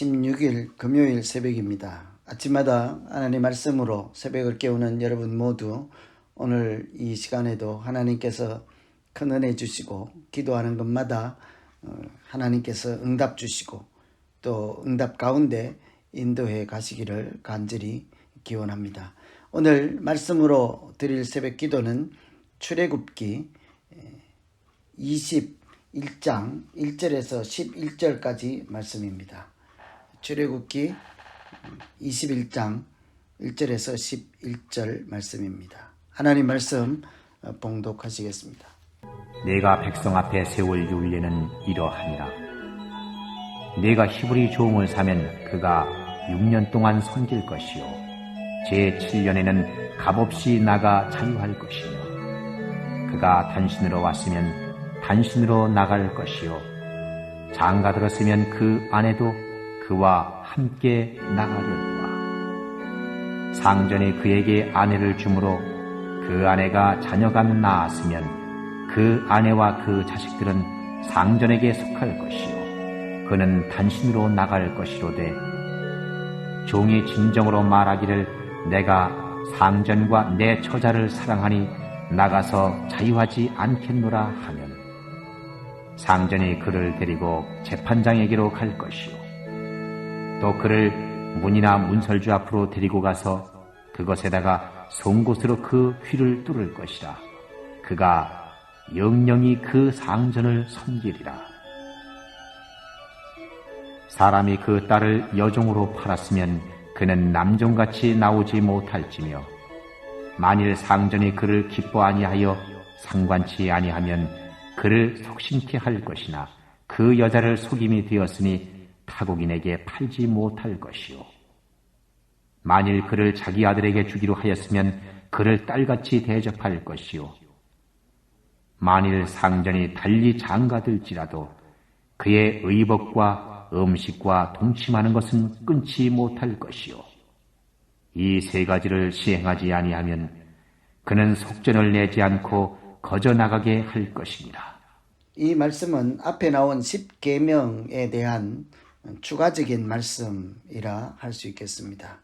16일 금요일 새벽입니다. 아침마다 하나님 말씀으로 새벽을 깨우는 여러분 모두 오늘 이 시간에도 하나님께서 큰 은혜 주시고 기도하는 것마다 어, 하나님께서 응답 주시고 또 응답 가운데 인도해 가시기를 간절히 기원합니다. 오늘 말씀으로 드릴 새벽 기도는 출애굽기 21장 1절에서 11절까지 말씀입니다. 출애굽기 21장 1절에서 11절 말씀입니다. 하나님 말씀 봉독하시겠습니다. 내가 백성 앞에 세울 윤례는 이러하니라. 내가 히브리 종을 사면 그가 6년 동안 섬길 것이요. 제 7년에는 값없이 나가 자유할 것이며 그가 단신으로 왔으면 단신으로 나갈 것이요. 장가 들었으면 그 아내도 그와 함께 나가려니와. 상전이 그에게 아내를 주므로 그 아내가 자녀가 낳았으면 그 아내와 그 자식들은 상전에게 속할 것이요 그는 단신으로 나갈 것이로되 종이 진정으로 말하기를 내가 상전과 내 처자를 사랑하니 나가서 자유하지 않겠노라 하면 상전이 그를 데리고 재판장에게로 갈 것이요 또 그를 문이나 문설주 앞으로 데리고 가서 그것에다가 송곳으로 그 휘를 뚫을 것이라 그가 영영이 그 상전을 섬기리라. 사람이 그 딸을 여종으로 팔았으면 그는 남종같이 나오지 못할지며 만일 상전이 그를 기뻐 아니하여 상관치 아니하면 그를 속심케 할 것이나 그 여자를 속임이 되었으니 타국인에게 팔지 못할 것이요 만일 그를 자기 아들에게 주기로 하였으면 그를 딸같이 대접할 것이요 만일 상전이 달리 장가들지라도 그의 의복과 음식과 동침하는 것은 끊지 못할 것이요. 이 세 가지를 시행하지 아니하면 그는 속전을 내지 않고 거저 나가게 할 것이니라. 이 말씀은 앞에 나온 10계명에 대한 추가적인 말씀이라 할 수 있겠습니다.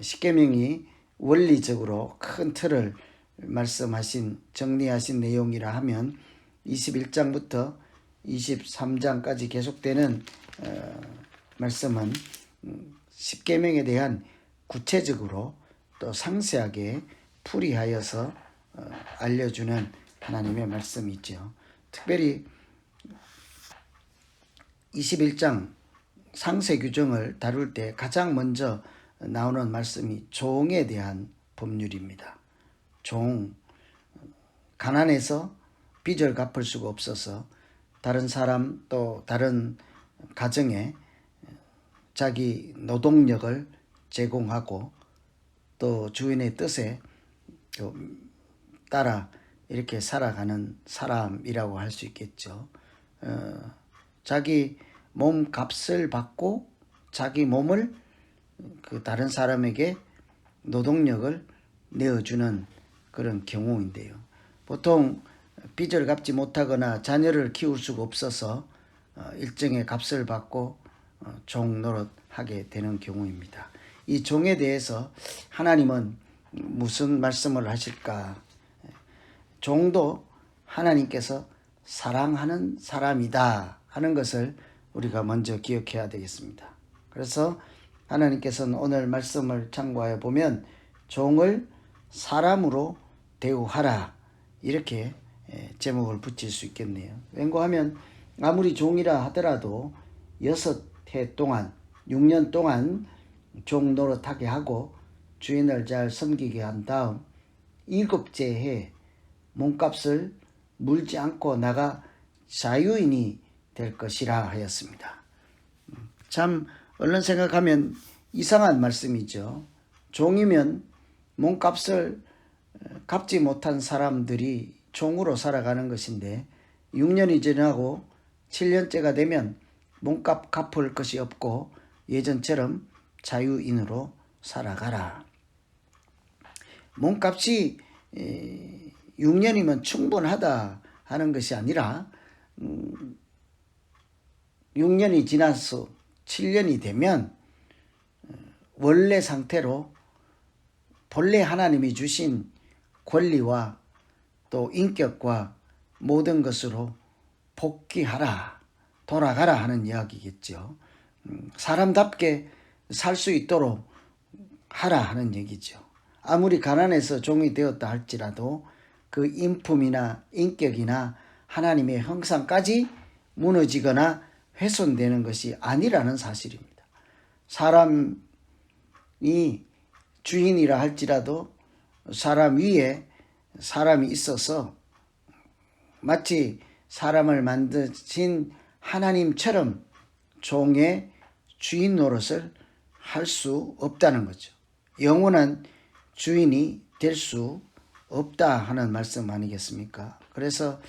10계명이 원리적으로 큰 틀을 말씀하신 정리하신 내용이라 하면 21장부터 23장까지 계속되는 어, 말씀은 10계명에 대한 구체적으로 또 상세하게 풀이하여서 어, 알려주는 하나님의 말씀이죠. 특별히 21장 상세 규정을 다룰 때 가장 먼저 나오는 말씀이 종에 대한 법률입니다. 종, 가난해서 빚을 갚을 수가 없어서 다른 사람 또 다른 가정에 자기 노동력을 제공하고 또 주인의 뜻에 따라 이렇게 살아가는 사람이라고 할 수 있겠죠. 어, 자기 몸 값을 받고 자기 몸을 그 다른 사람에게 노동력을 내어주는 그런 경우인데요. 보통 빚을 갚지 못하거나 자녀를 키울 수가 없어서 어, 일정의 값을 받고 어, 종 노릇하게 되는 경우입니다. 이 종에 대해서 하나님은 무슨 말씀을 하실까? 종도 하나님께서 사랑하는 사람이다 하는 것을 우리가 먼저 기억해야 되겠습니다. 그래서 하나님께서는 오늘 말씀을 참고하여 보면 종을 사람으로 대우하라 이렇게 예, 제목을 붙일 수 있겠네요. 왠고하면 아무리 종이라 하더라도 여섯 해 동안 6년 동안 종 노릇하게 하고 주인을 잘 섬기게 한 다음 일곱째 해 몸값을 물지 않고 나가 자유인이 될 것이라 하였습니다. 참 얼른 생각하면 이상한 말씀이죠. 종이면 몸값을 갚지 못한 사람들이 종으로 살아가는 것인데 6년이 지나고 7년째가 되면 몸값 갚을 것이 없고 예전처럼 자유인으로 살아가라. 몸값이 6년이면 충분하다 하는 것이 아니라 6년이 음, 지나서 7년이 되면 어, 원래 상태로 본래 하나님이 주신 권리와 또 인격과 모든 것으로 복귀하라, 돌아가라 하는 이야기겠죠. 음, 사람답게 살 수 있도록 하라 하는 얘기죠. 아무리 가난해서 종이 되었다 할지라도 그 인품이나 인격이나 하나님의 형상까지 무너지거나 훼손되는 것이 아니라는 사실입니다. 사람이 주인이라 할지라도 사람 위에 사람이 있어서 마치 사람을 만드신 하나님처럼 종의 주인 노릇을 할 수 없다는 거죠. 영원한 주인이 될 수 없다 하는 말씀 아니겠습니까? 그래서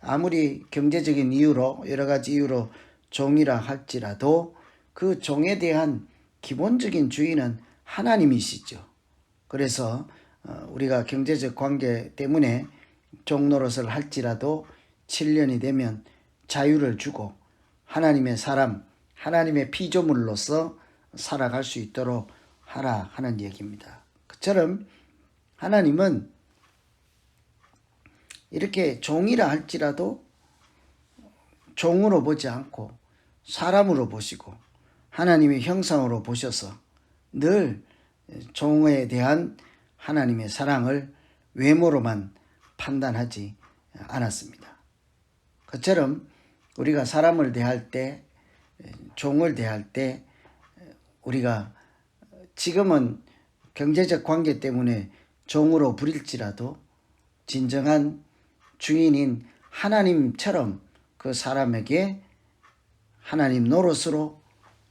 아무리 경제적인 이유로 여러 가지 이유로 종이라 할지라도 그 종에 대한 기본적인 주인은 하나님이시죠. 그래서 어, 우리가 경제적 관계 때문에 종 노릇을 할지라도 7년이 되면 자유를 주고 하나님의 사람, 하나님의 피조물로서 살아갈 수 있도록 하라 하는 얘기입니다. 그처럼 하나님은 이렇게 종이라 할지라도 종으로 보지 않고 사람으로 보시고 하나님의 형상으로 보셔서 늘 종에 대한 하나님의 사랑을 외모로만 판단하지 않았습니다. 그처럼 우리가 사람을 대할 때, 종을 대할 때, 우리가 지금은 경제적 관계 때문에 종으로 부릴지라도 진정한 주인인 하나님처럼 그 사람에게 하나님 노릇으로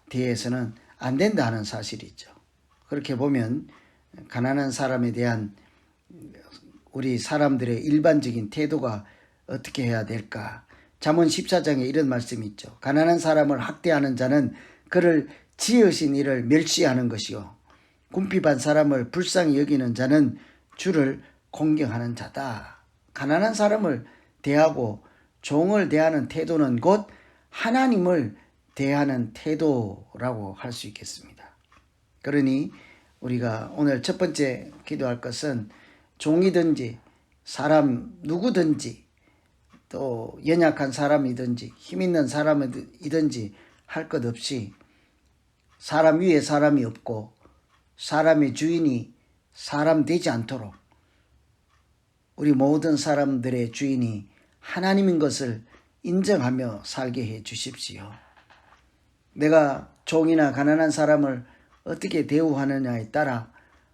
대해서는 안 된다는 사실이죠. 그렇게 보면 가난한 사람에 대한 우리 사람들의 일반적인 태도가 어떻게 해야 될까? 잠언 14장에 이런 말씀이 있죠. 가난한 사람을 학대하는 자는 그를 지으신 이를 멸시하는 것이요. 궁핍한 사람을 불쌍히 여기는 자는 주를 공경하는 자다. 가난한 사람을 대하고 종을 대하는 태도는 곧 하나님을 대하는 태도라고 할 수 있겠습니다. 그러니 우리가 오늘 첫 번째 기도할 것은 종이든지 사람 누구든지 또 연약한 사람이든지 힘 있는 사람이든지 할 것 없이 사람 위에 사람이 없고 사람의 주인이 사람 되지 않도록 우리 모든 사람들의 주인이 하나님인 것을 인정하며 살게 해 주십시오. 내가 종이나 가난한 사람을 어떻게 대우하느냐에 따라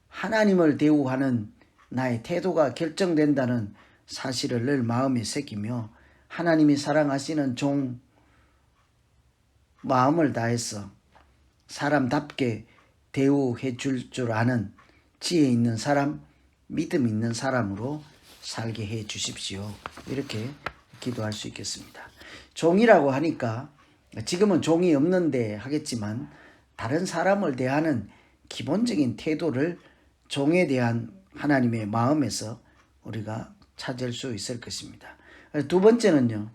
하나님을 대우하는 나의 태도가 결정된다는 사실을 늘 마음에 새기며 하나님이 사랑하시는 종 마음을 다해서 사람답게 대우해 줄 줄 아는 지혜 있는 사람, 믿음 있는 사람으로 살게 해 주십시오. 이렇게 기도할 수 있겠습니다. 종이라고 하니까 지금은 종이 없는데 하겠지만 다른 사람을 대하는 기본적인 태도를 종에 대한 하나님의 마음에서 우리가 찾을 수 있을 것입니다. 두 번째는요,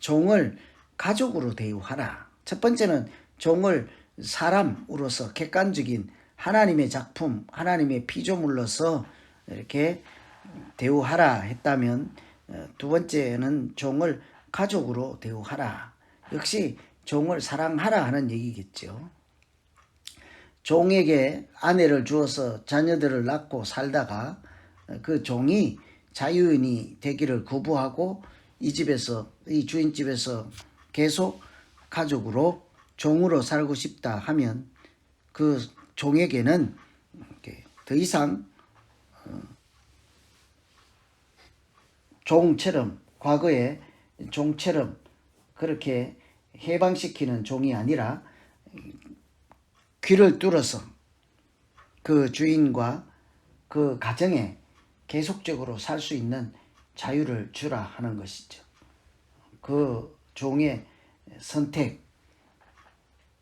종을 가족으로 대우하라. 첫 번째는 종을 사람으로서 객관적인 하나님의 작품, 하나님의 피조물로서 이렇게 대우하라 했다면 어, 두 번째는 종을 가족으로 대우하라. 역시 종을 사랑하라 하는 얘기겠죠. 종에게 아내를 주어서 자녀들을 낳고 살다가 그 종이 자유인이 되기를 구부하고 이 집에서 이 주인 집에서 계속 가족으로 종으로 살고 싶다 하면 그 종에게는 더 이상 종처럼 과거에 종처럼 그렇게 해방시키는 종이 아니라 귀를 뚫어서 그 주인과 그 가정에 계속적으로 살 수 있는 자유를 주라 하는 것이죠. 그 종의 선택,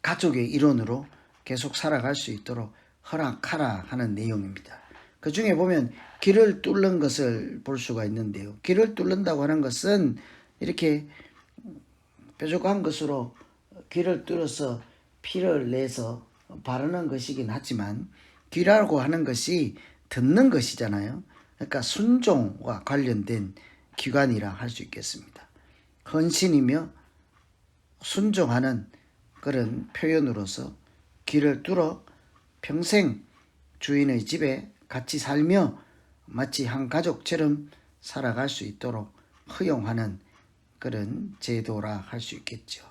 가족의 일원으로 계속 살아갈 수 있도록 허락하라 하는 내용입니다. 그 중에 보면 길을 뚫는 것을 볼 수가 있는데요. 길을 뚫는다고 하는 것은 이렇게 뾰족한 것으로 길을 뚫어서 피를 내서 바르는 것이긴 하지만 귀라고 하는 것이 듣는 것이잖아요. 그러니까 순종과 관련된 기관이라 할 수 있겠습니다. 헌신이며 순종하는 그런 표현으로서 귀를 뚫어 평생 주인의 집에 같이 살며 마치 한 가족처럼 살아갈 수 있도록 허용하는 그런 제도라 할 수 있겠죠.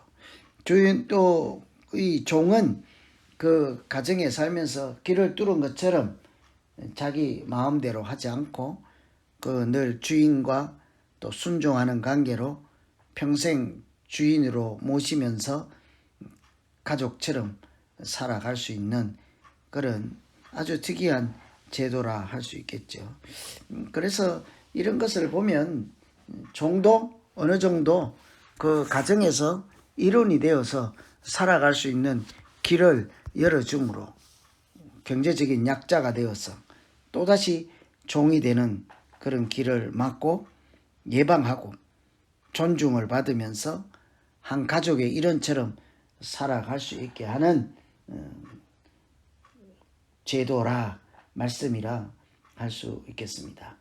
주인 또 이 종은 그 가정에 살면서 길을 뚫은 것처럼 자기 마음대로 하지 않고 그 늘 주인과 또 순종하는 관계로 평생 주인으로 모시면서 가족처럼 살아갈 수 있는 그런 아주 특이한 제도라 할 수 있겠죠. 음, 그래서 이런 것을 보면 정도 어느 정도 그 가정에서 일원이 되어서 살아갈 수 있는 길을 열어줌으로 경제적인 약자가 되어서 또다시 종이 되는 그런 길을 막고 예방하고 존중을 받으면서 한 가족의 일원처럼 살아갈 수 있게 하는 음, 제도라 말씀이라 할 수 있겠습니다.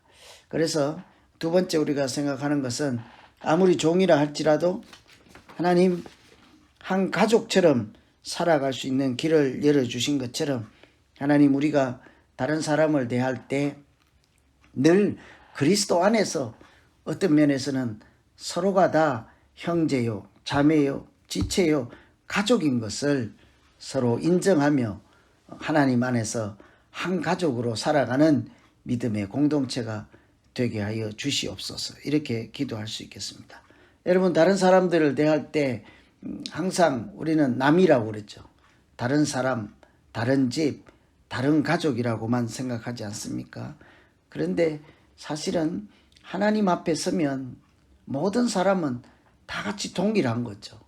그래서 두 번째 우리가 생각하는 것은 아무리 종이라 할지라도 하나님 한 가족처럼 살아갈 수 있는 길을 열어주신 것처럼 하나님 우리가 다른 사람을 대할 때 늘 그리스도 안에서 어떤 면에서는 서로가 다 형제요, 자매요, 지체요, 가족인 것을 서로 인정하며 하나님 안에서 한 가족으로 살아가는 믿음의 공동체가 되게 하여 주시옵소서. 이렇게 기도할 수 있겠습니다. 여러분 다른 사람들을 대할 때 음, 항상 우리는 남이라고 그랬죠. 다른 사람, 다른 집, 다른 가족이라고만 생각하지 않습니까? 그런데 사실은 하나님 앞에 서면 모든 사람은 다 같이 동일한 거죠.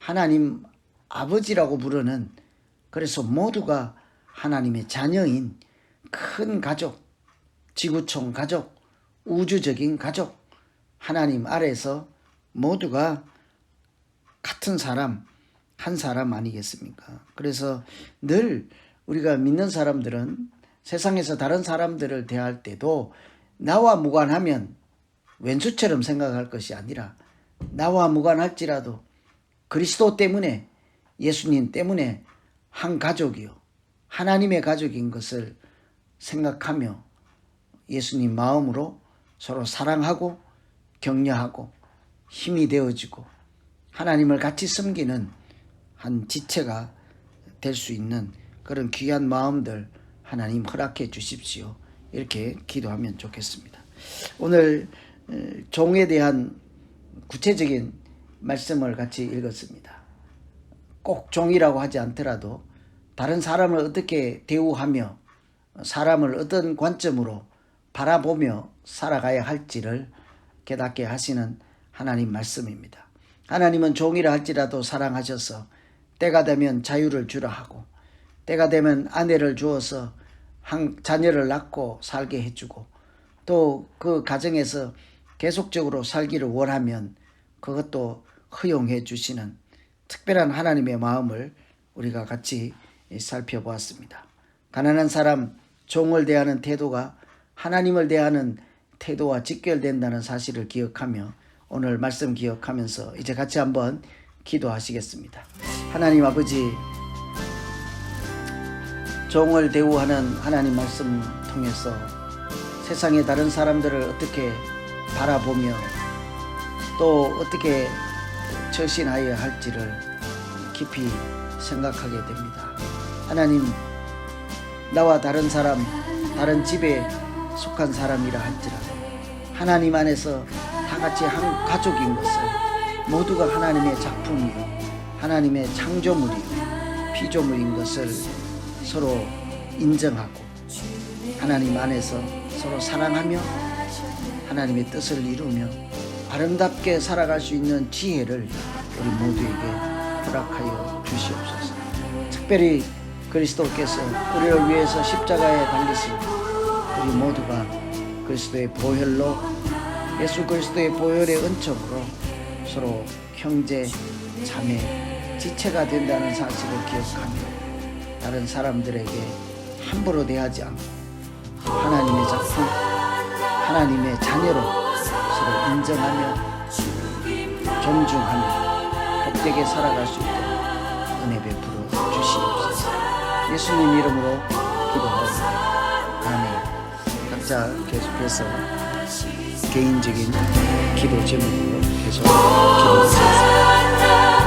하나님 아버지라고 부르는 그래서 모두가 하나님의 자녀인 큰 가족, 지구촌 가족, 우주적인 가족, 하나님 아래서 모두가 같은 사람, 한 사람 아니겠습니까? 그래서 늘 우리가 믿는 사람들은 세상에서 다른 사람들을 대할 때도 나와 무관하면 왼수처럼 생각할 것이 아니라 나와 무관할지라도 그리스도 때문에 예수님 때문에 한 가족이요. 하나님의 가족인 것을 생각하며 예수님 마음으로 서로 사랑하고 격려하고 힘이 되어지고 하나님을 같이 섬기는 한 지체가 될 수 있는 그런 귀한 마음들 하나님 허락해 주십시오. 이렇게 기도하면 좋겠습니다. 오늘 어, 종에 대한 구체적인 말씀을 같이 읽었습니다. 꼭 종이라고 하지 않더라도 다른 사람을 어떻게 대우하며 사람을 어떤 관점으로 바라보며 살아가야 할지를 깨닫게 하시는 하나님 말씀입니다. 하나님은 종이라 할지라도 사랑하셔서 때가 되면 자유를 주라 하고 때가 되면 아내를 주어서 한 자녀를 낳고 살게 해주고 또 그 가정에서 계속적으로 살기를 원하면 그것도 허용해 주시는 특별한 하나님의 마음을 우리가 같이 살펴보았습니다. 가난한 사람 종을 대하는 태도가 하나님을 대하는 태도와 직결된다는 사실을 기억하며 오늘 말씀 기억하면서 이제 같이 한번 기도하시겠습니다. 하나님 아버지 종을 대우하는 하나님 말씀 통해서 세상의 다른 사람들을 어떻게 바라보며 또 어떻게 처신하여야 할지를 깊이 생각하게 됩니다. 하나님, 나와 다른 사람, 다른 집에 속한 사람이라 할지라도 하나님 안에서 다 같이 한 가족인 것을 모두가 하나님의 작품이요, 하나님의 창조물이요, 피조물인 것을 서로 인정하고 하나님 안에서 서로 사랑하며 하나님의 뜻을 이루며 아름답게 살아갈 수 있는 지혜를 우리 모두에게 허락하여 주시옵소서. 특별히 그리스도께서 우리를 위해서 십자가에 달리신 우리 모두가 그리스도의 보혈로 예수 그리스도의 보혈의 은총으로 서로 형제, 자매, 지체가 된다는 사실을 기억하며 다른 사람들에게 함부로 대하지 않고 하나님의 작품, 하나님의 자녀로 서로 인정하며 존중하며 복되게 살아갈 수 있도록 은혜 주시옵소서. 예수님 이름으로 기도하옵니다. 아멘. 각자 계속해서 개인적인 기도 제목으로 계속 기도하겠습니다.